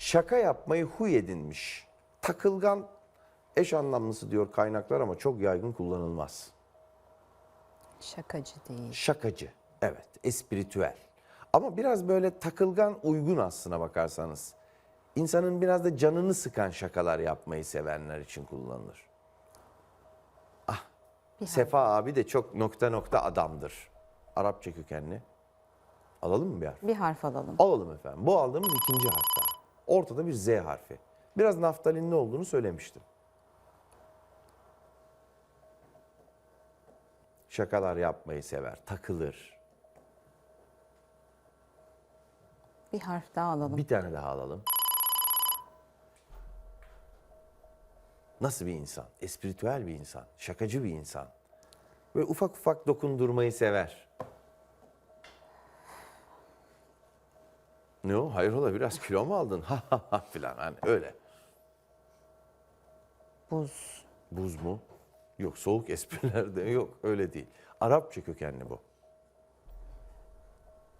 Şaka yapmayı huy edinmiş. Takılgan eş anlamlısı diyor kaynaklar ama çok yaygın kullanılmaz. Şakacı değil. Şakacı. Evet, espiritüel. Ama biraz böyle takılgan uygun aslına bakarsanız. İnsanın biraz da canını sıkan şakalar yapmayı sevenler için kullanılır. Bir harf. Sefa abi de çok nokta nokta adamdır. Arapça kökenli. Alalım mı bir harf? Bir harf alalım. Alalım efendim. Bu aldığımız ikinci harf daha. Ortada bir Z harfi. Biraz naftalinli olduğunu söylemiştim. Şakalar yapmayı sever, takılır. Bir harf daha alalım. Bir tane daha alalım. Nasıl bir insan? Espiritüel bir insan, şakacı bir insan. Böyle ufak ufak dokundurmayı sever. Ne o? Hayrola biraz kilo mu aldın? Ha ha ha filan hani öyle. Buz. Buz mu? Yok soğuk esprilerde yok öyle değil. Arapça kökenli bu.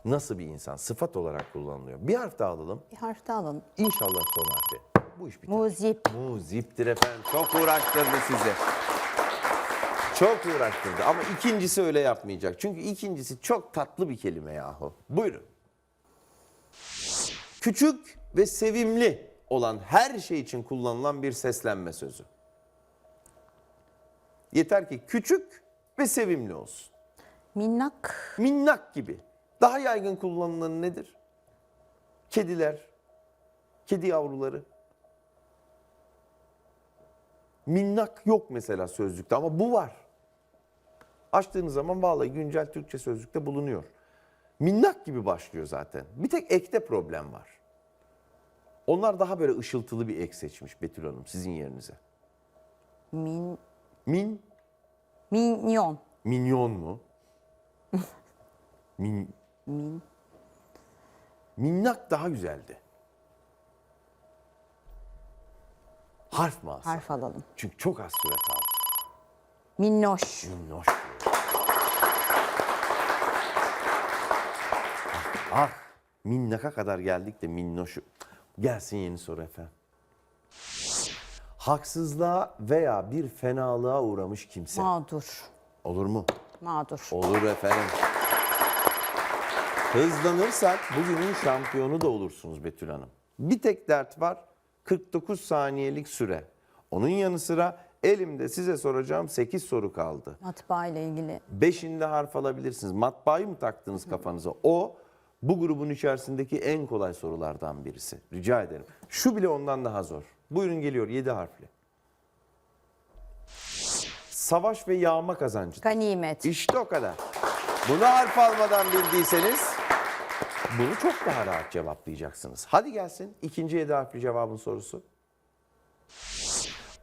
Nasıl bir insan? Sıfat olarak kullanılıyor. Bir harf daha alalım. Bir harf daha alalım. İnşallah son harfi. Bu iş biter. Muzip. Muziptir efendim. Çok uğraştırdı sizi. Çok uğraştırdı ama ikincisi öyle yapmayacak. Çünkü ikincisi çok tatlı bir kelime yahu. Buyurun. Küçük ve sevimli olan her şey için kullanılan bir seslenme sözü. Yeter ki küçük ve sevimli olsun. Minnak. Minnak gibi. Daha yaygın kullanılanı nedir? Kediler, kedi yavruları. Minnak yok mesela sözlükte ama bu var. Açtığınız zaman vallahi güncel Türkçe sözlükte bulunuyor. Minnak gibi başlıyor zaten. Bir tek ekte problem var. Onlar daha böyle ışıltılı bir ek seçmiş Betül Hanım sizin yerinize. Min. Min, Minyon. minyon mu? Min, Min. minnak daha güzeldi. Harf mı alsak? Harf alalım. Çünkü çok az süre kaldı. Minnoş. Minnoş. Ah, ah, minnaka kadar geldik de minnoşu. Gelsin yeni soru efendim. Haksızlığa veya bir fenalığa uğramış kimse. Mağdur. Olur mu? Mağdur. Olur efendim. Hızlanırsak bugünün şampiyonu da olursunuz Betül Hanım. Bir tek dert var. 49 saniyelik süre. Onun yanı sıra elimde size soracağım 8 soru kaldı. Matbaa ile ilgili. Beşinde harf alabilirsiniz. Matbaayı mı taktınız kafanıza? O bu grubun içerisindeki en kolay sorulardan birisi. Rica ederim. Şu bile ondan daha zor. Buyurun geliyor 7 harfli. Savaş ve yağma kazancı. Ganimet. İşte o kadar. Bunu harf almadan bildiyseniz bunu çok daha rahat cevaplayacaksınız. Hadi gelsin ikinci yedi harfli cevabın sorusu.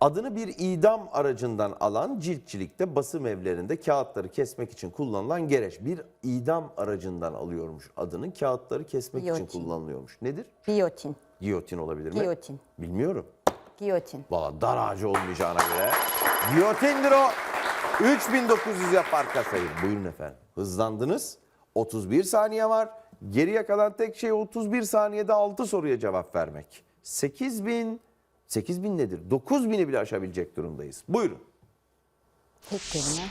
Adını bir idam aracından alan ciltçilikte basım evlerinde kağıtları kesmek için kullanılan gereç. Bir idam aracından alıyormuş adını kağıtları kesmek için Giyotin. kullanılıyormuş. Nedir? Giyotin. Giyotin olabilir mi? Giyotin. Bilmiyorum. Giyotin. Valla dar ağacı olmayacağına göre. Giyotindir o. 3900 yapar kasayı. Buyurun efendim. Hızlandınız. 31 saniye var. Geriye kalan tek şey 31 saniyede 6 soruya cevap vermek. 8000 8000 nedir? 9000'i bile aşabilecek durumdayız. Buyurun. Tek kelime.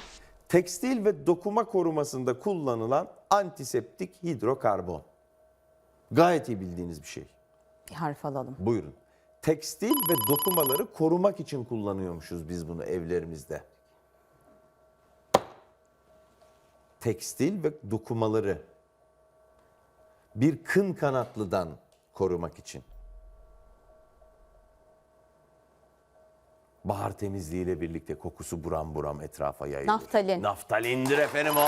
Tekstil ve dokuma korumasında kullanılan antiseptik hidrokarbon. Gayet iyi bildiğiniz bir şey. Bir harf alalım. Buyurun. Tekstil ve dokumaları korumak için kullanıyormuşuz biz bunu evlerimizde. Tekstil ve dokumaları bir kın kanatlıdan korumak için. Bahar temizliğiyle birlikte kokusu buram buram etrafa yayılır. Naftalin. Naftalindir efendim o.